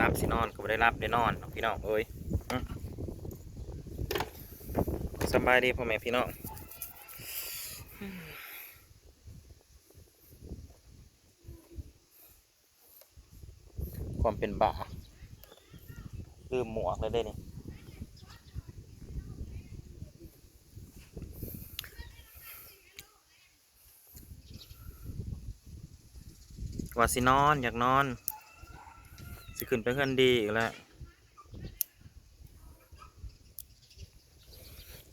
รับสินอนก็บ่ได้รับได้นอนพี่น้องเอ้ยสบายดีพ่อแม่พี่น้องความเป็นบ้าลืมหมวกเลยได้นี่ว่าสินอน อยากนอน ขึ้นไปเพื่อนดีอีกแล้ว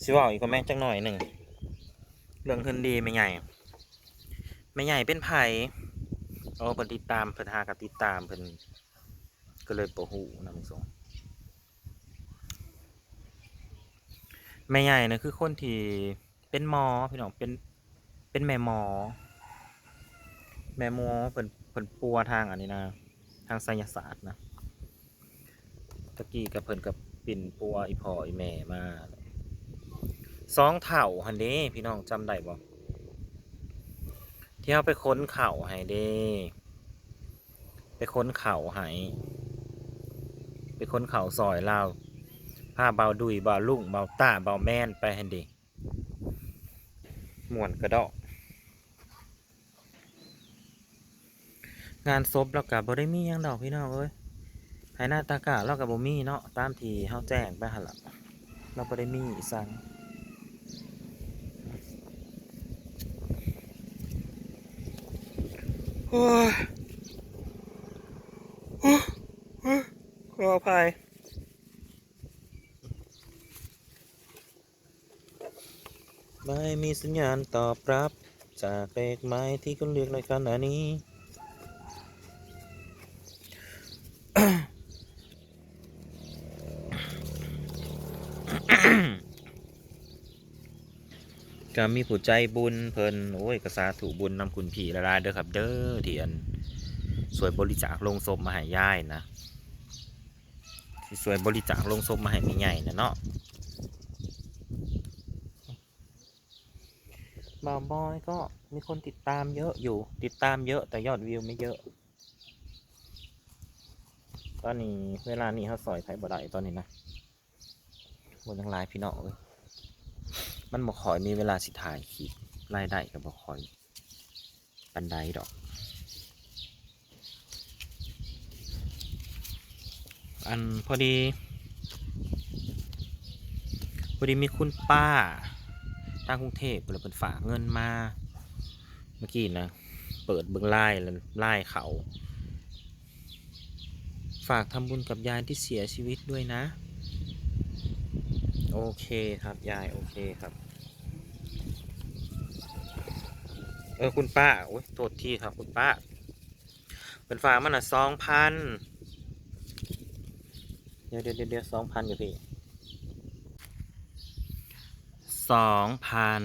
สิบอกอีกก็แม่จังหน่อยหนึ่งเรื่องเพื่อนดีไม่ใหญ่ไม่ใหญ่เป็นไผ่โอ้เพิ่นติดตามเพิ่นหากับติดตามเพิ่นก็เลยโปหูนำส่งแม่ใหญ่นะคือคนที่เป็นหมอพี่น้องเป็นเป็นแม่หมอ แม่หมอเพิ่นเพิ่นปัวทางอันนี้นะ ทางไสยศาสตร์นะตะกี้กับเพิ่นกับปิ่นปัวอีพ่ออีแม่มาสองเถ่าหันเด้พี่น้องจำได้บ่ที่เอาไปค้นเข่าให้เด้ไปค้นเข่าให้ไปค้นเข่าซอยเราวผ้าเบาดุยเบาลุ่งเบาตาเบาแม่นไปหันเด้ม่วนกระดอก งานศพเรากับบ่ได้มีหยังดอกพี่น้องเอ้ยไหหน้าตากะเรากับบมีเนาะตามที่เฮาแจ้งไปหั่นล่ะเราบ่ได้มีอีสังโอ้ยโอ้ยโอ้ยขออภัยไม่มีสัญญาณตอบรับ จากเลขหมายที่คุณเรียกในขณะนี้ ก็มีผู้ใจบุญเพิ่นโอ้ยกษาถูบุญนำคุณพี่ละลายเด้อครับ เด้อเที่อันสวยบริจาคลงศพมาให้ย่ายนะที่สวยบริจาคลงศพมาให้ม่ใหญ่นะเนาะบาวบอยก็มีคนติดตามเยอะอยู่ ติดตามเยอะแต่ยอดวิวไม่เยอะ ตอนนี้เวลานี้เขาซอยไทยบ่ได้ตอนนี้นะบนทั้งหลายพี่น้องเอ้ย มันบ่คอยมีเวลาสิถ่ายคลิปรายได้ก็บ่คอยปันไดดอก อันพอดี พอดีมีคุณป้าทางกรุงเทพเพิ่นเพิ่นฝากเงินมา เมื่อกี้นะ เปิดเบิ่งไล่แล้วไล่เขา ฝากทำบุญกับยายที่เสียชีวิตด้วยนะ โอเคครับ ยาย โอเคครับ เออคุณป้าโอ้ยโทษทีครับคุณป้า เป็นฝากมันอะสองพันเดี๋ยวเดี๋ยวเดี๋ยวสองพันอยู่พี่สองพัน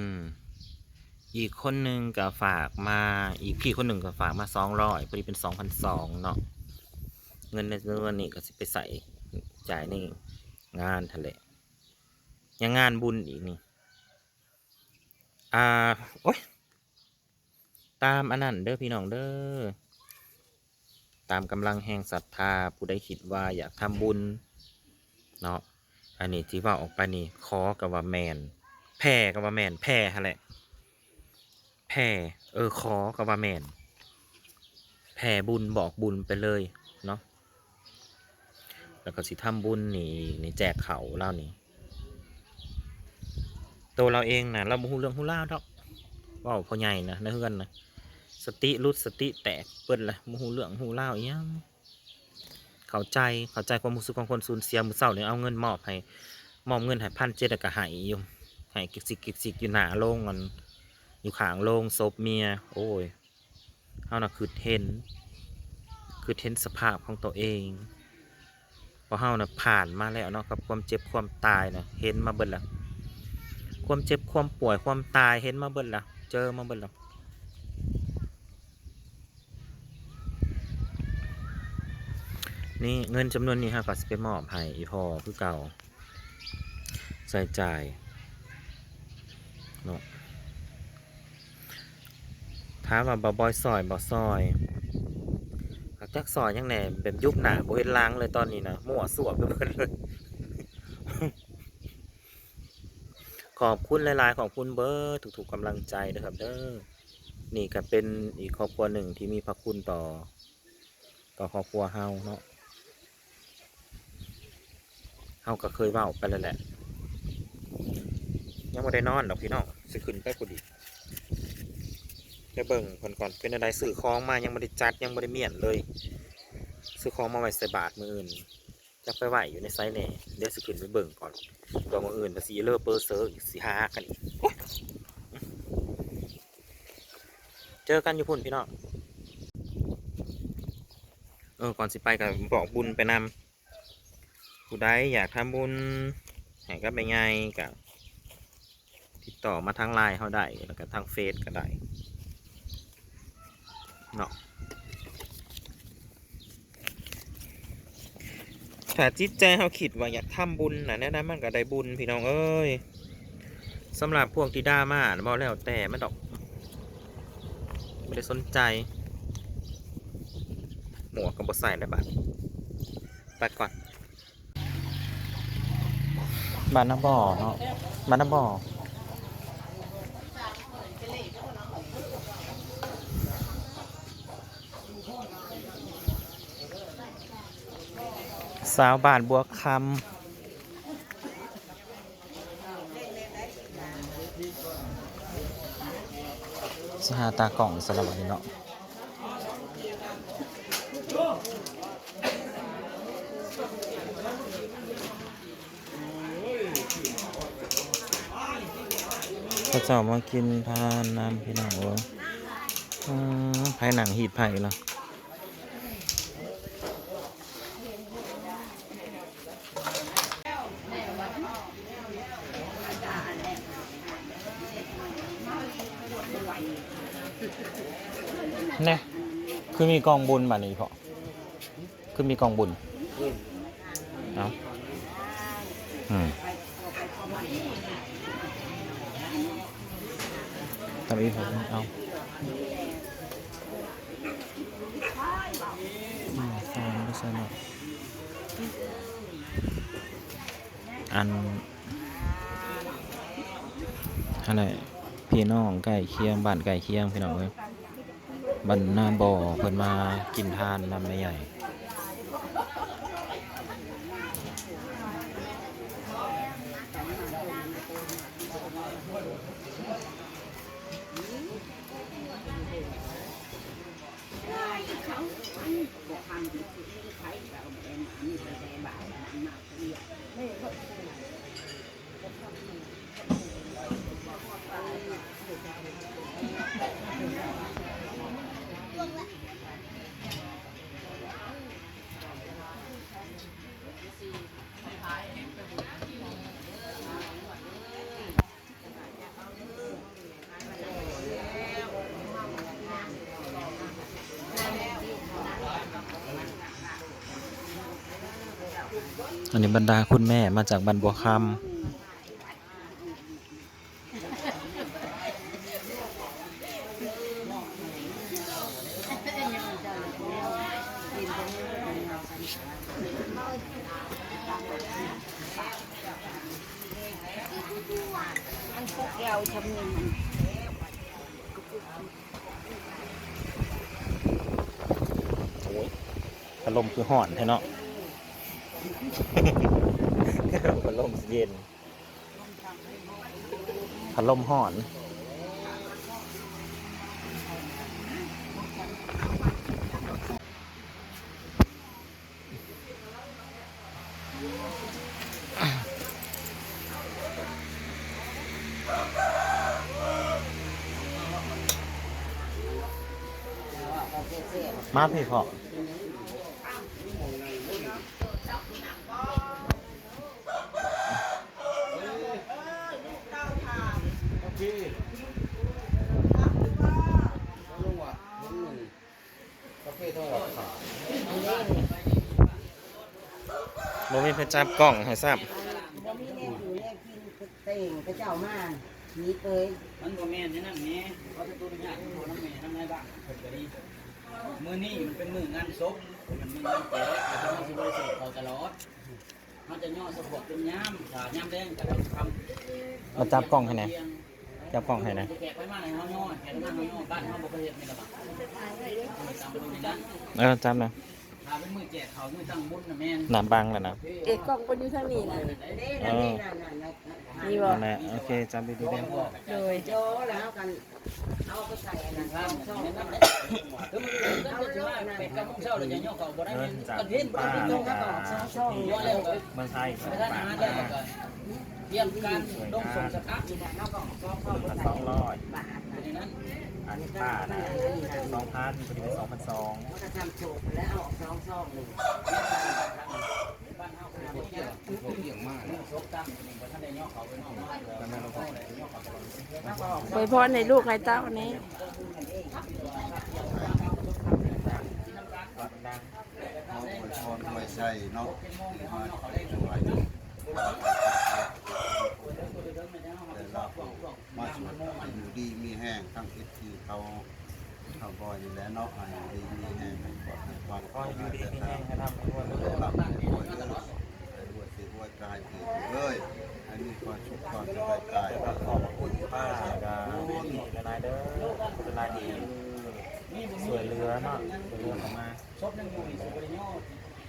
อีกคนหนึ่งก็ฝากมาอีกพี่คนหนึ่งก็ฝากมาสองร้อยพอดีเป็นสองพันสองเนาะเงินในเงินนี้ก็สิไปใส่จ่ายในงานทะเลยังงานบุญอีกนี่อ่าโอ้ย ตามอันนั้นเด้อพี่น้องเด้อตามกำลังแห่งศรัทธาผู้ใดคิดว่าอยากทำบุญเนาะอันนี้ที่ว่าออกไปนี่ขอกับว่าแมนแพ่กับว่าแมนแพ่ฮะแหละแพ่เออขอกับว่าแมนแผ่บุญบอกบุญไปเลยเนาะแล้วก็สิทำบุญนี่นี่แจกเขาเล่านี่ตัวเราเองนะเราบ่ฮู้เรื่องฮู้ราวดอก ว้าพ่อใหญ่นะในเฮือนนะสติรุดสติแตกเปิ้นละบ่ฮู้เรื่องฮู้ราอีหยังเข้าใจเข้าใจความรู้สึกของคนสูญเสียมือเช้านี่เอาเงินมอบให้มอบเงินให้พันเจ็ดก็ให้อยู่ให้กิกซิกกิกซิกอยู่หน้าโรงมันอยู่ข้างโรงศพเมีย โอ้ยเฮาน่ะคือเห็น คือเห็นสภาพของตัวเองเพราะเฮาน่ะผ่านมาแล้วเนาะกับความเจ็บความตายน่ะเห็นมาเบิดล้วความเจ็บความป่วยความตายเห็นมาเบิดละ เจอมาเบิดละนี่เงินจำนวนนี้ฮะก็สิไปมอบให้อีพอคือเก่าใส่จ่ายเนาะถามว่าบ่บอยซอยบ่ซอยก็ใจจักซอยยังแหนแบบยุบหนาบ่เห็นล้างเลยตอนนี้นะมั่วสั่วไปหมดเลย ขอบคุณหลาย ๆ ขอบคุณเบอร์ทุกๆกำลังใจนะครับเด้อนี่ก็เป็นอีกครอบครัวหนึ่งที่มีพระคุณต่อ ต่อครอบครัวเฮาเนาะเฮาก็เคยเว้าไปแล้วแหละ ยังไม่ได้นอนดอกพี่น้องสิขึ้นไปกูดีไปเบิ่งเพิ่นก่อนเป็นอะไรสื่อคล้องมายังไม่ได้จัดยังไม่ได้เมียนเลย ซื้อคล้องมาไว้ใส่บาทมืออื่น จะไปไหวอยู่ในไซส์แหน่เดี๋ยวสิขึ้นไปเบิ่งก่อนตัวมืออื่นภาษีเลอร์เปอร์เซอร์อีกสิหากันอีกเจอกันอยู่พุ่นพี่น้องเออก่อนสิไปกับบอกบุญไปนำผู้ใดอยากทำบุญให้ก็ไปไงกับติดต่อมาทางไลน์เขาได้แล้วก็ทางเฟซก็ได้เนาะ ถ้าจิตใจเขาคิดว่าอยากทำบุญนะแน่นมันก็ได้บุญพี่น้องเอ้ยสำหรับพวกที่ด่ามาบอกแล้วแต่ไม่ดอกไม่ได้สนใจ หมวกกับบใส่ได้บัดไปก่อนบ้านน้ำบ่อเนาะบ้านน้ำบ่อ สาวบ้านบัวคำสหาตากล่องสลับวันนี้เนาะพระเจ้ามากินทานน้ำพี่น้องเว้ยอืมไผ่หนังหีดไผ่ละ นี่คือมีกองบุญมานี่พอคือมีกองบุญเอาอืมทำอีกผมเอาอืมฟองไม่ใช่เนาะอันอะไรพี่น้องใกล้เคียงบ้านใกล้เคียงพี่น้องเอ้ย บรรณาบ่อเพิ่นมากินทานนำไม่ใหญ่ อันนี้บรรดาคุณแม่มาจากบันบัวคำอันพวกเราชำนิโอ้ยพัดลมคือห่อนแท้เนาะ พัดลมเย็นพัดลมห่อนมาพี่พอ โมมีเพชรจับกล้องให้ทราบบ่มีแน่อยู่แน่กินเต่งพระเจ้ามาหนีเปยมันบ่แม่นนี่นั่นแหม่เขาจะตัวเป็นญาติตัวน้ำแม่น้ำนายบ้านเพิ่นก็ดีมือนี่มันเป็นมืองานศพมันมืองานแก่แล้วมันสิบริสุทธิ์เขาตลอดมันจะย่อสะโพกเป็นย้ำขาย้ำแดงกระดำคำเอาจับกล้องให้หน่อย จับกล้องให้หน่อยแขกไปมาในห้องย่อแขกไปมาห้องย่อบ้านห้องบุคคลในระบาดตามไปดูในนั้นเออจับนะถ้าเป็นมือแจกเขามือตั้งบุญนะแม่นหนามบังแล้วนะเอกกล้องบนอยู่ทางนี้นะเด้นั่นนี่นั่นนั่นนั่นนี่บ่นั่นแหละโอเคจับดีๆเด้โดยโยแล้วกันเอาไปใส่อันนั้นข้ามช่องในนั้นั่นนแหแหละละคือมันก็จะ มาเป็ดกับมุ้งเช้าเลยจะย่อเขาบ่ได้เงิแม่นนจากกันเห็นบ่ป้าได้ตรงนั้นก็ช่องช่องย่อแล้วก็เมืองไทยไม่ได้อาหารแล้วก็เยี่ยมการลงส่งสกัดนี่แหละเราก็ช่องช่ไปละใส่สองร้อยบาทในนั้นอันนี้ป้านะสองพันพอดีเป็นสองพันสองมันก็ทำโฉบแล้วเอาช่องช่องหนึ่งบ้านเฮาก็บ่เกี่ยวเกี่ยวมากซบตั้งนี่บ่ทันได้ย่อเขาไปนอกบ้านแล้วแม่เราก็ย่อเขาไปไปพรให้ลูกให้เต้านี้ ดัง เขา อวยพรอวยใส่เนาะมาช่วยแต่เรามาสวดอยู่ดีมีแห้งทั้งอิที่เขาเขาบอยและเนาะให้อยู่ดีมีแห้งให้ปลอดให้ความก็อยู่ดีที่แห้งให้ทำให้คนได้รับป่วยเลยให้บวชสิบวชกายถือเลยให้มีความสุขความสบายกายขอบคุณป้ากับดีละลายเด้อละลายดีสวยเรือเนาะสวยเรือเข้ามา ซบนึงอยู่นี่สิบ่ได้ย่อ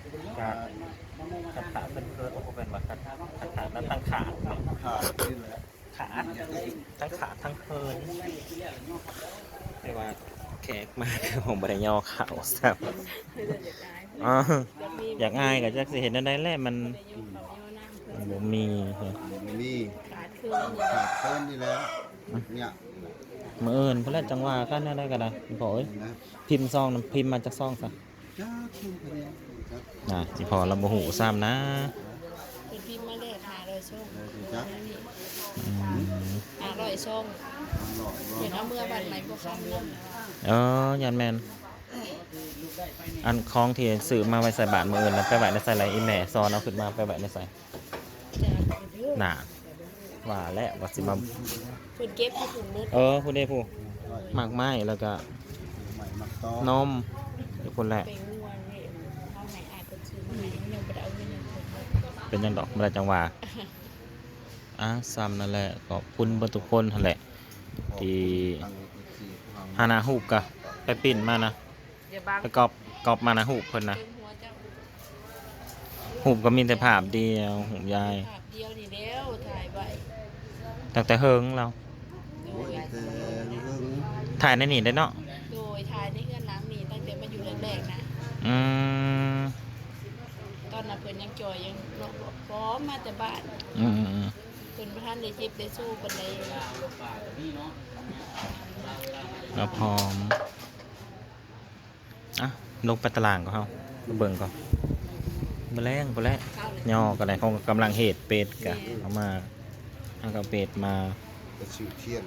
สิบ่ได้ย่อ กับ มันมองมา ขัดขาเป็นเคิร์ดโอ้โหเป็นแบบขัดขาขัดขาแล้วตั้งขาเนาะ ขาดนี่แหละ ขาทั้งขาทั้งเคิร์ดแต่ว่าแขก มากคือผมบริยอเข่าสับอ๋ออยากอายกับจักสิเห็นได้แหละมันมันบ่มีมีขาดคือขาดเพิ่นนี่แหล้วเนี่ยมืออื่นเพื่อนจังหวะกันได้กันนะพี่พอเอ้ยนะพิมพ์ซองน้ำพิมพ์มาจากซองซะจ้าคุณคะแนนครับน่ะสิพอเราบ่หูซ้ำนะ เป็นพิมพ์มาเลขหาร้อยช่องจ้าอืมหาร้อยช่องหล่อเห็นเอาเมื่อบันไหนพวกข้ามเรื่องเออยันแมนอันคล้องที่ซื้อมาไว้ใส่บาทมืออื่นแล้วไปไว้ในใส่ไรอีแม่ซอนเอาขึ้นมาไปไว้ในใส่จะไปเรื่อยน่ะว่าแล้วว่าสิมาเพิ่นเก็บที่ถุงมือเออผู้ใดผู้หมากไม้แล้วก็ใหม่มักต้อนมอยู่คนแหละไปงัวเนี่ยเอาไหนอายเพิ่นซื้อมาให้ยังบ่ได้เอาเงินยังเพิ่นเป็นยังดอกบ่ได้จังหวะ อะซ้ำนั่นแหละขอบคุณเบ่ทุกคนนั่นแหละ ที่ทางอีกสี่ทางหาหนาฮูบกะไปปิ้นมานะอย่าบังไปกอบกอบมานะฮูบเพิ่นนะเพิ่นหัวเจ้าฮูบก็มีแต่ภาพเดียวฮูบยาย ภาพเดียวนี่แล้วถ่ายไว้ตั้งแต่เฮิงเรา โดยแต่เรื่องถ่ายในนี่ได้เนาะโดยถ่ายในเฮือนหลังนี้ตั้งแต่มาอยู่แรกๆนะ อืมตอนนั้นเพิ่นยังจอยยังพร้อมมาแต่บ้าน อืมอืมอืม เพิ่นบ่ทันในเจ็บได้สู้ปานใดแล้วพร้อมอะลงไปตารางก็เฮาเบิ่งก่อนบ่แรงบ่แรงข้วยย่อก็ได้เขากำลังเหตุเป็ดกะเอามาเอากับเป็ดมา กระชิวเทียน